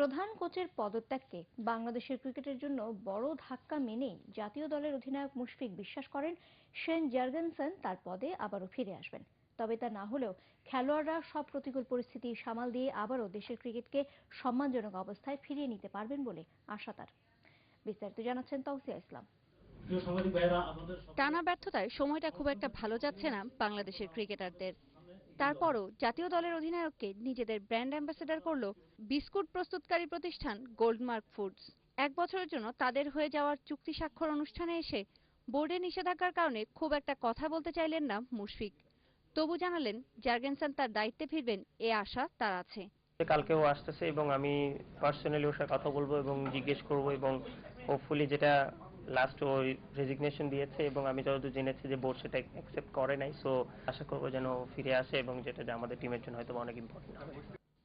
প্রধান কোচের পদত্যাগকে বাংলাদেশের ক্রিকেটের জন্য বড় ধাক্কা মেনেই জাতীয় দলের অধিনায়ক মুশফিক বিশ্বাস করেন। শেন জার্গেনসেন তার পদে আবারও ফিরে আসবেন। তবে তা না হলেও খেলোয়াড়রা সব প্রতিকূল পরিস্থিতি সামাল দিয়ে আবারও দেশের ক্রিকেটকে সম্মানজনক অবস্থায় ফিরিয়ে নিতে পারবেন বলে আশা তার। বিস্তারিত জানাচ্ছেন তৌসিয়া ইসলাম। টানা ব্যর্থতায় সময়টা খুব একটা ভালো যাচ্ছে না বাংলাদেশের ক্রিকেটারদের। তারপরও জাতীয় দলের অধিনায়ককে নিজেদের ব্র্যান্ড অ্যাম্বাসেডর করল বিস্কুট প্রস্তুতকারী প্রতিষ্ঠান গোল্ডমার্ক ফুডস। এক বছরের জন্য তাদের হয়ে যাওয়ার চুক্তি স্বাক্ষর অনুষ্ঠানে এসে বোর্ডের নিষেধাজ্ঞার কারণে খুব একটা কথা বলতে চাইলেন না মুশফিক। তবু জানালেন, জার্গেনসন তার দায়িত্বে ফিরবেন, এ আশা তার আছে। কালকেও আসতেছে এবং আমি পার্সোনালি ওর সাথে কথা বলব এবং জিজ্ঞেস করব এবং হোপফুলি যেটা লাস্ট ওই রেজিগনেশন দিয়েছে এবং আমি যতদূর জেনেছি যে বোর্ড সেটা অ্যাকসেপ্ট করে নাই সো আশা করব যেন ও ফিরে আসে এবং যেটা যে আমাদের টিমের জন্য হয়তো অনেক ইম্পর্টেন্ট হবে।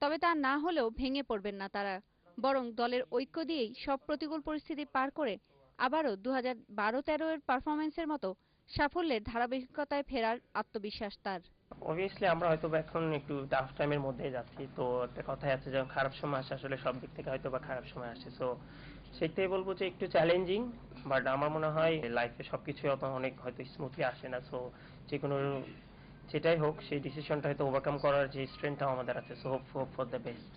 তবে তা না হলেও ভেঙে পড়বেন না তারা বরং দলের ঐক্য দিয়েই সব প্রতিকূল পরিস্থিতি পার করে আবারও দু হাজার বারো তেরো এর পারফরমেন্সের মতো সাফল্যের ধারাবাহিকতায় ফেরার আত্মবিশ্বাস তার। অবভিয়াসলি আমরা হয়তো এখন একটু টাফ টাইমের মধ্যে যাচ্ছি তো একটা কথাই আছে যখন খারাপ সময় আসে আসলে সব দিক থেকে হয়তো বা খারাপ সময় আসে সো সেটাই বলব যে একটু চ্যালেঞ্জিং বাট আমার মনে হয় লাইফে সবকিছু অত অনেক হয়তো স্মুথলি আসে না সো যে কোনো যেটাই হোক, সেই ডিসিশনটা হয়তো ওভারকাম করার যে স্ট্রেংথটাও আমাদের আছে so hope hope for the best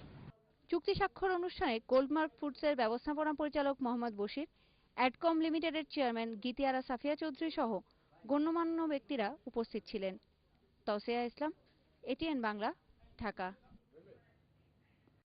চুক্তি স্বাক্ষর অনুষ্ঠানে গোল্ডমার্ক ফুডসের ব্যবস্থাপনা পরিচালক মোহাম্মদ বশির অ্যাডকম লিমিটেডের চেয়ারম্যান গীতিয়ারা সাফিয়া চৌধুরী সহ গণ্যমান্য ব্যক্তিরা উপস্থিত ছিলেন। তসিয়া ইসলাম এটিএন বাংলা ঢাকা